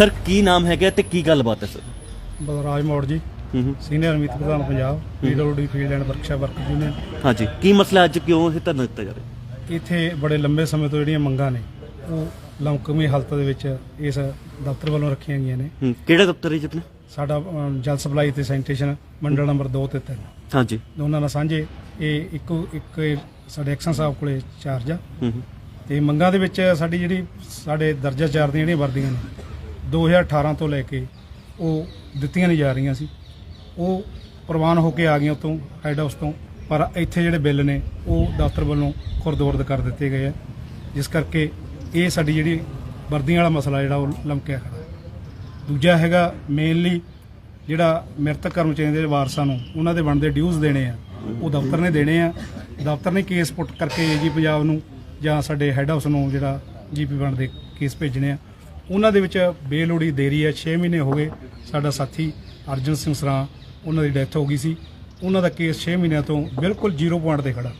Sir ਕੀ ਨਾਮ ਹੈਗਾ ਤੇ ਕੀ ਗੱਲਬਾਤ ਹੈ ਸਰ? ਬਲਰਾਜ ਮੋੜ ਜੀ। ਹੂੰ ਹੂੰ। Senior Amit Pradhan Punjab PWD field and workshop work union ਹਾਂਜੀ ਕੀ ਮਸਲਾ ਅੱਜ ਕਿਉਂ ਇਹ ਧਰਨਾ ਦਿੱਤਾ ਜਾ ਰਿਹਾ? ਇੱਥੇ ਬੜੇ ਲੰਬੇ ਸਮੇਂ ਤੋਂ ਜਿਹੜੀਆਂ ਮੰਗਾਂ ਨੇ ਉਹ ਲਮਕਮੀ ਹਾਲਤ ਦੇ ਵਿੱਚ ਇਸ ਦਫ਼ਤਰ ਵੱਲੋਂ ਰੱਖੀਆਂ ਗਈਆਂ ਨੇ। ਹੂੰ ਕਿਹੜਾ ਦਫ਼ਤਰ ਹੈ ਜੀ ਆਪਣਾ? ਸਾਡਾ ਅਮ, ਜਲ ਸਪਲਾਈ ਤੇ ਸੈਨੀਟੇਸ਼ਨ ਮੰਡਲ ਨੰਬਰ 2 ਤੇ 3 ਹਾਂਜੀ। ਦੋਨਾਂ ਨਾਲ ਸਾਂਝੇ ਇਹ ਇੱਕੋ ਇੱਕ ਇਹ ਸਾਡੇ ਐਕਸ਼ਨ ਸਾਹਿਬ ਕੋਲੇ ਚਾਰਜ ਆ। ਹੂੰ ਹੂੰ। ਤੇ ਮੰਗਾਂ ਦੇ ਵਿੱਚ ਸਾਡੀ ਜਿਹੜੀ ਸਾਡੇ ਦਰਜਾ ਚਾਰ ਦੀਆਂ ਜਿਹੜੀਆਂ ਵਰਦੀਆਂ ਨੇ 2018 ਤੋਂ ਲੈ ਕੇ ਉਹ ਦਿੱਤੀਆਂ ਨਹੀਂ ਜਾ ਰਹੀਆਂ ਸੀ। ਉਹ ਪ੍ਰਵਾਨ ਹੋ ਕੇ ਆ ਗਈਆਂ ਉਤੋਂ ਹੈਡ ਹਾਊਸ ਤੋਂ। ਪਰ ਇੱਥੇ ਜਿਹੜੇ ਬਿੱਲ ਨੇ, ਉਹ ਦਫ਼ਤਰ ਵੱਲੋਂ ਖੁਰਦਬੁਰਦ ਕਰ ਦਿੱਤੇ ਗਏ ਆ। ਜਿਸ ਕਰਕੇ ਇਹ ਸਾਡੀ ਜਿਹੜੀ ਵਰਦੀਆਂ ਵਾਲਾ ਮਸਲਾ ਜਿਹੜਾ ਉਹ ਲਮਕਿਆ ਖੜਾ ਦੂਜਾ ਹੈਗਾ ਮੇਨਲੀ ਜਿਹੜਾ ਮ੍ਰਿਤਕ ਕਰਮਚਾਰੀਆਂ ਦੇ ਵਾਰਸਾਂ ਨੂੰ ਉਹਨਾਂ ਦੇ ਬਣਦੇ ਡਿਊਜ਼ ਦੇਣੇ ਆ, ਉਹ ਦਫ਼ਤਰ ਨੇ ਦੇਣੇ ਆ। ਦਫ਼ਤਰ ਨੇ ਕੇਸ ਪੁੱਟ ਕਰਕੇ ਜੀ ਪੰਜਾਬ ਨੂੰ ਜਾਂ ਸਾਡੇ ਹੈੱਡ ਹਾਊਸ ਨੂੰ ਜਿਹੜਾ ਜੀਪੀ ਬਣਦੇ ਕੇਸ ਭੇਜਣੇ ਆ। ਉਹਨਾਂ ਦੇ ਵਿੱਚ ਬੇਲੋੜੀ ਦੇਰੀ ਹੈ 6 ਮਹੀਨੇ ਹੋ ਗਏ। ਸਾਡਾ ਸਾਥੀ ਅਰਜਨ ਸਿੰਘ ਸਰਾਂ ਉਹਨਾਂ ਦੀ ਡੈਥ ਹੋ ਗਈ ਸੀ। ਉਹਨਾਂ ਦਾ ਕੇਸ 6 ਮਹੀਨਿਆਂ ਤੋਂ ਬਿਲਕੁਲ 0 ਪੁਆਇੰਟ ਤੇ ਖੜਾ।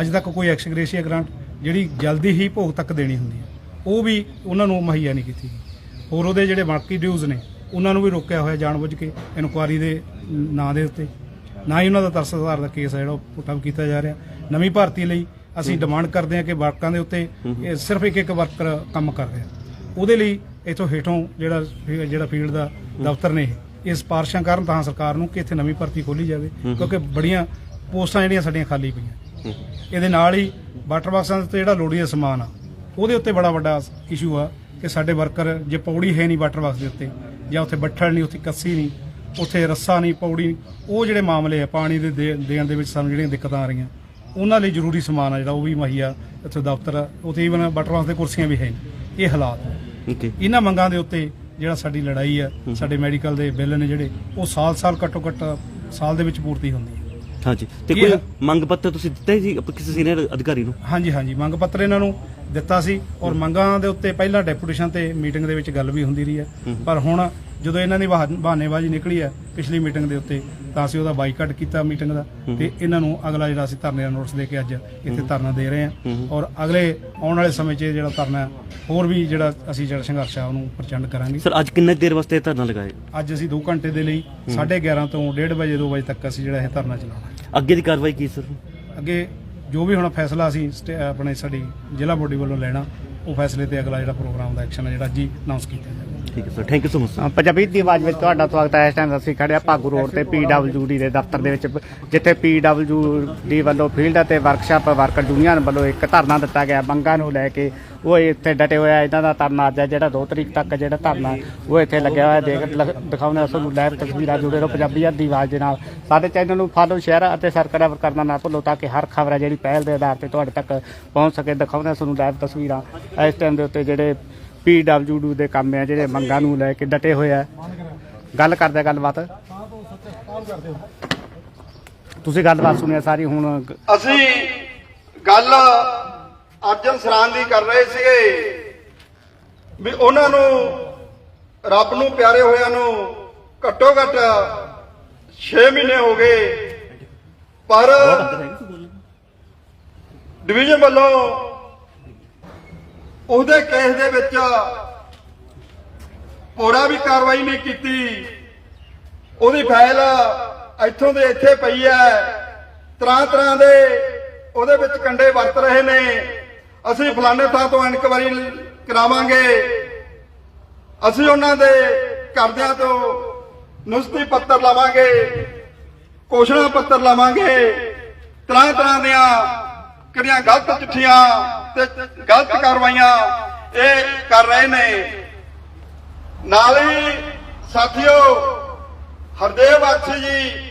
ਅੱਜ ਤੱਕ ਕੋਈ ਐਕਸਗ੍ਰੇਸ਼ੀਆ ਗ੍ਰਾਂਟ ਜਿਹੜੀ ਜਲਦੀ ਹੀ ਭੋਗ ਤੱਕ ਦੇਣੀ ਹੁੰਦੀ ਹੈ। ਉਹ ਵੀ ਉਹਨਾਂ ਨੂੰ ਮੁਹੱਈਆ ਨਹੀਂ ਕੀਤੀ ਹੋਰ ਉਹਦੇ ਜਿਹੜੇ ਬਾਕੀ ਡਿਊਜ਼ ਨੇ ਉਹਨਾਂ ਨੂੰ ਵੀ ਰੋਕਿਆ ਹੋਇਆ ਜਾਣਬੁੱਝ ਕੇ ਇਨਕੁਆਰੀ ਦੇ ਨਾਂ ਦੇ ਉੱਤੇ। ਨਾ ਹੀ ਉਹਨਾਂ ਦਾ ਤਰਸ ਆਧਾਰ ਦਾ ਕੇਸ ਹੈ ਜਿਹੜਾ ਉਹ ਪੁੱਟ ਅਪ ਕੀਤਾ ਜਾ ਰਿਹਾ। ਨਵੀਂ ਭਰਤੀ ਲਈ ਅਸੀਂ ਡਿਮਾਂਡ ਕਰਦੇ ਹਾਂ ਕਿ ਵਰਕਾਂ ਦੇ ਉੱਤੇ ਸਿਰਫ ਇੱਕ ਇੱਕ ਵਰਕਰ ਕੰਮ ਕਰ ਰਿਹਾ। ਉਹਦੇ ਲਈ ਇਥੋਂ ਹੇਠੋਂ ਜਿਹੜਾ ਜਿਹੜਾ ਫੀਲਡ ਦਾ ਦਫ਼ਤਰ ਨੇ ਇਹ ਸਿਫਾਰਸ਼ਾਂ ਕਰਨ ਤਾਂ ਸਰਕਾਰ ਨੂੰ ਕਿ ਇੱਥੇ ਨਵੀਂ ਭਰਤੀ ਖੋਲੀ ਜਾਵੇ ਕਿਉਂਕਿ ਬੜੀਆਂ ਪੋਸਟਾਂ ਜਿਹੜੀਆਂ ਸਾਡੀਆਂ ਖਾਲੀ ਪਈਆਂ। ਇਹਦੇ ਨਾਲ ਹੀ ਵਾਟਰ ਬਾਕਸਾਂ ਦੇ ਉੱਤੇ ਜਿਹੜਾ ਲੋੜੀ ਦਾ ਸਮਾਨ ਆ ਉਹਦੇ ਉੱਤੇ ਬੜਾ ਵੱਡਾ ਇਸ਼ੂ ਆ ਕਿ ਸਾਡੇ ਵਰਕਰ ਜੇ ਪੌੜੀ ਹੈ ਨਹੀਂ ਵਾਟਰ ਬਾਕਸ ਦੇ ਉੱਤੇ ਜਾਂ ਉੱਥੇ ਬੱਠਲ ਨਹੀਂ ਉੱਥੇ ਕੱਸੀ ਨਹੀਂ ਉੱਥੇ ਰੱਸਾ ਨਹੀਂ ਪੌੜੀ ਉਹ ਜਿਹੜੇ ਮਾਮਲੇ ਆ ਪਾਣੀ ਦੇ ਦੇਣ ਦੇ ਵਿੱਚ ਸਾਨੂੰ ਜਿਹੜੀਆਂ ਦਿੱਕਤਾਂ ਆ ਰਹੀਆਂ ਉਹਨਾਂ ਲਈ ਜ਼ਰੂਰੀ ਸਮਾਨ ਆ ਜਿਹੜਾ ਉਹ ਵੀ ਮੁਹੱਈਆ ਇੱਥੇ ਦਫ਼ਤਰ ਉੱਥੇ ਈਵਨ ਵਾਟਰ ਬਾਕਸ ਦੇ ਕੁਰਸੀਆਂ ਵੀ ਹੈ ਇਹ ਹਾਲਾਤ ਇਹਨਾਂ ਮੰਗਾਂ ਦੇ ਉੱਤੇ ਜਿਹੜਾ ਸਾਡੀ ਲੜਾਈ ਆ ਸਾਡੇ ਮੈਡੀਕਲ ਦੇ ਬਿੱਲ ਨੇ ਜਿਹੜੇ ਉਹ ਸਾਲ-ਸਾਲ ਘੱਟੋ ਘੱਟ ਸਾਲ ਦੇ ਵਿੱਚ ਪੂਰਤੀ ਹੁੰਦੀ ਹੈ ਹਾਂਜੀ। ਤੇ ਕੀ ਕੋਈ ਹੈ? ਮੰਗ ਪੱਤਰ ਤੁਸੀਂ ਦਿੱਤਾ ਹੈ ਆਪਾਂ ਕਿਸੇ ਸੀਨੀਅਰ ਅਧਿਕਾਰੀ ਨੂੰ? ਹਾਂਜੀ ਹਾਂਜੀ। ਮੰਗ ਪੱਤਰ ਇਹਨਾਂ ਨੂੰ ਦਿੱਤਾ ਸੀ ਔਰ ਮੰਗਾਂ ਦੇ ਉੱਤੇ ਪਹਿਲਾਂ ਡੈਪੂਟੇਸ਼ਨ ਤੇ ਮੀਟਿੰਗ ਦੇ ਵਿੱਚ ਗੱਲ ਵੀ ਹੁੰਦੀ ਰਹੀ ਹੈ ਪਰ ਹੁਣ ਜਦੋਂ ਇਹਨਾਂ ਦੀ ਬਹਾ- ਬਹਾਨੇਬਾਜ਼ੀ ਨਿਕਲੀ ਹੈ ਪਿਛਲੀ ਮੀਟਿੰਗ ਦੇ ਉੱਤੇ ਤਾਂ ਅਸੀਂ ਉਹਦਾ ਬਾਈਕਾਟ ਕੀਤਾ ਮੀਟਿੰਗ ਦਾ ਤੇ ਇਹਨਾਂ ਨੂੰ ਅਗਲਾ ਜਿਹੜਾ ਅਸੀਂ ਧਰਨੇ ਦਾ ਨੋਟਿਸ ਦੇ ਕੇ ਅੱਜ ਇੱਥੇ ਧਰਨਾ ਦੇ ਰਹੇ ਹਾਂ। ਔਰ ਅਗਲੇ ਆਉਣ ਵਾਲੇ ਸਮੇਂ 'ਚ ਇਹ ਜਿਹੜਾ ਧਰਨਾ ਹੈ, ਹੋਰ ਵੀ ਜਿਹੜਾ ਅਸੀਂ ਜਿਹੜਾ ਸੰਘਰਸ਼ ਆ ਉਹਨੂੰ ਪ੍ਰਚੰਡ ਕਰਾਂਗੇ। ਸਰ ਅੱਜ ਕਿੰਨੇ ਦੇਰ ਵਾਸਤੇ ਇਹ ਧਰਨਾ ਲਗਾਏ ਅੱਜ ਅਸੀਂ 2 ਘੰਟੇ ਦੇ ਲਈ 11:30 ਤੋਂ 1:30 ਵਜੇ 2 ਵਜੇ ਤੱਕ ਅਸੀਂ ਜਿਹੜਾ ਇਹ ਧਰਨਾ ਚਲਾਉਣਾ ਅੱਗੇ ਦੀ ਕਾਰਵਾਈ ਕੀ ਸਰ ਅੱਗੇ ਜੋ ਵੀ ਹੁਣ ਫੈਸਲਾ ਅਸੀਂ ਸਟੇ- ਆਪਣੇ ਸਾਡੀ ਜ਼ਿਲ੍ਹਾ ਬੋਡੀ ਵੱਲੋਂ ਲੈਣਾ ਉਹ ਫੈਸਲੇ ਤੇ ਅਗਲਾ ਜਿਹੜਾ ਪ੍ਰੋਗਰਾਮ ਦਾ ਐਕਸ਼ਨ ਹੈ ਜਿਹੜਾ ਅੱਜ ਹੀ ਅਨਾਉਂਸ ਕੀਤਾ ਜਾਵੇਗਾ। ਠੀਕ ਹੈ sir thank you so much uh, Punjabi ਦੀ ਆਵਾਜ਼ ਵਿੱਚ ਤੁਹਾਡਾ ਸਵਾਗਤ ਹੈ। ਇਸ ਟਾਈਮ ਅਸੀਂ ਖੜੇ ਭਾਗੂ ਰੋਡ ਤੇ ਪੀਡਬਲਯੂਡੀ ਦੇ ਦਫ਼ਤਰ ਦੇ ਵਿੱਚ ਜਿੱਥੇ ਪੀਡਬਲਯੂਡੀ ਵੱਲੋਂ ਫੀਲਡ ਅਤੇ ਵਰਕਸ਼ਾਪ ਵਰਕਰ ਯੂਨੀਅਨ ਵੱਲੋਂ ਇੱਕ ਧਰਨਾ ਦਿੱਤਾ ਗਿਆ। ਮੰਗਾਂ ਨੂੰ ਲੈ ਕੇ ਉਹ ਇੱਥੇ ਡਟੇ ਹੋਇਆ ਇਹਨਾਂ ਦਾ ਧਰਨਾ ਅੱਜ ਹੈ ਜਿਹੜਾ 2 ਤਰੀਕ ਤੱਕ ਜਿਹੜਾ ਧਰਨਾ ਉਹ ਇੱਥੇ ਲੱਗਿਆ ਹੋਇਆ। ਦੇਖ ਲ- ਦਿਖਾਉਂਦੇ ਹਾਂ ਤੁਹਾਨੂੰ ਲਾਈਵ ਤਸਵੀਰਾਂ ਜੁੜੇ ਰਹੋ ਪੰਜਾਬੀਅਤ ਦੀ ਆਵਾਜ਼ ਦੇ ਨਾਲ। ਸਾਡੇ ਚੈਨਲ ਨੂੰ ਫਾਲੋ ਸ਼ੇਅਰ ਅਤੇ ਸਬਸਕ੍ਰਾਈਬ ਕਰਨਾ ਨਾ ਭੁੱਲੋ ਤਾਂ ਕਿ ਹਰ ਖਬਰ ਹੈ ਜਿਹੜੀ ਪਹਿਲ ਦੇ ਆਧਾਰ ਤੇ ਤੁਹਾਡੇ ਤੱਕ ਪਹੁੰਚ ਸਕੇ। ਦਿਖਾਉਂਦੇ ਹਾਂ ਤੁਹਾਨੂੰ ਲਾਈਵ ਤਸਵੀਰਾਂ ਇਸ ਟਾਈਮ ਦੇ ਉੱਤੇ ਜਿਹੜੇ ਪੀਡਬਲਯੂਡੀ ਦੇ ਕੰਮ ਆ ਜਿਹੜੇ ਮੰਗਾਂ ਨੂੰ ਲੈ ਕੇ ਡਟੇ ਹੋਏ ਆ। ਗੱਲ ਕਰਦੇ ਆ ਗੱਲਬਾਤ। ਤੁਸੀਂ ਗੱਲਬਾਤ ਸੁਣਿਆ ਸਾਰੀ ਹੁਣ ਅਸੀਂ ਗੱਲ ਅਰਜਨ ਸਰਾਂ ਦੀ ਕਰ ਰਹੇ ਸੀਗੇ ਵੀ ਉਹਨਾਂ ਨੂੰ ਰੱਬ ਨੂੰ ਪਿਆਰੇ ਹੋਇਆਂ ਨੂੰ ਘੱਟੋ ਘੱਟ 6 ਮਹੀਨੇ ਹੋ ਗਏ। ਪਰ ਡਿਵੀਜ਼ਨ ਵੱਲੋਂ ਉਹਦੇ ਕੇਸ ਦੇ ਵਿੱਚ ਪੋੜਾ ਵੀ ਕਾਰਵਾਈ ਨਹੀਂ ਕੀਤੀ। ਉਹਦੀ ਫਾਈਲ ਇੱਥੋਂ ਦੇ ਇੱਥੇ ਪਈ ਹੈ। ਤਰ੍ਹਾਂ ਤਰ੍ਹਾਂ ਦੇ ਉਹਦੇ ਵਿੱਚ ਕੰਡੇ ਵਰਤ ਰਹੇ ਨੇ। ਅਸੀਂ ਫਲਾਣੇ ਥਾਂ ਤੋਂ ਇਨਕੁਆਰੀ ਕਰਾਵਾਂਗੇ। ਅਸੀਂ ਉਹਨਾਂ ਦੇ ਕਰਦਿਆਂ ਤੋਂ ਨੁਸਤੀ ਪੱਤਰ ਲਾਵਾਂਗੇ, ਘੋਸ਼ਣਾ ਪੱਤਰ ਲਾਵਾਂਗੇ। ਤਰ੍ਹਾਂ ਤਰ੍ਹਾਂ ਦੀਆਂ ਕਿਹੜੀਆਂ ਗਲਤ ਚਿੱਠੀਆਂ ਤੇ ਗਲਤ ਕਾਰਵਾਈਆਂ ਇਹ ਕਰ ਰਹੇ ਨੇ। ਨਾਲ ਹੀ ਸਾਥੀਓ, ਹਰਦੇਵ ਅਰਸ਼ੀ ਜੀ,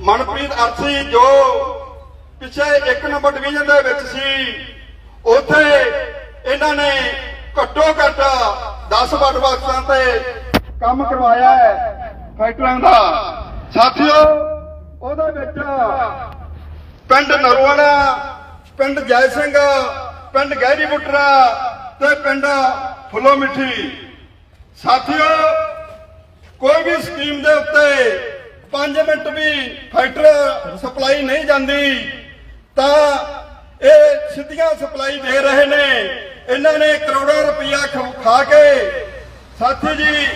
ਮਨਪ੍ਰੀਤ ਅਰਸ਼ੀ ਜੋ ਪਿਛੇ ਇੱਕ ਨੰਬਰ ਡਿਵੀਜ਼ਨ ਦੇ ਵਿੱਚ ਸੀ, ਉੱਥੇ ਇਹਨਾਂ ਨੇ ਘੱਟੋ ਘੱਟ 10 ਵੱਡ ਬਾਕਸਾਂ ਤੇ ਕੰਮ ਕਰਵਾਇਆ ਹੈ ਫੈਕਟਰੀਆਂ ਦਾ। ਸਾਥੀਓ, ਉਹਦੇ ਵਿੱਚ ਪਿੰਡ ਨਰਵਾਣਾ ਪਿੰਡ ਜੈ ਸਿੰਘ, ਪਿੰਡ ਗਹਿਰੀ ਬੁੱਟਰਾ ਤੇ ਪਿੰਡ ਫੁੱਲੋ ਮਿੱਠੀ। ਸਾਥੀਓ, ਕੋਈ ਵੀ ਸਕੀਮ ਦੇ ਉੱਤੇ 5 ਮਿੰਟ ਵੀ ਫੈਕਟਰ ਸਪਲਾਈ ਨਹੀਂ ਜਾਂਦੀ, ਤਾਂ ਇਹ ਸਿੱਧੀਆਂ ਸਪਲਾਈ ਦੇ ਰਹੇ ਨੇ। ਇਹਨਾਂ ਨੇ ਕਰੋੜਾਂ ਰੁਪਈਆ ਖਾ ਕੇ, ਸਾਥੀ ਜੀ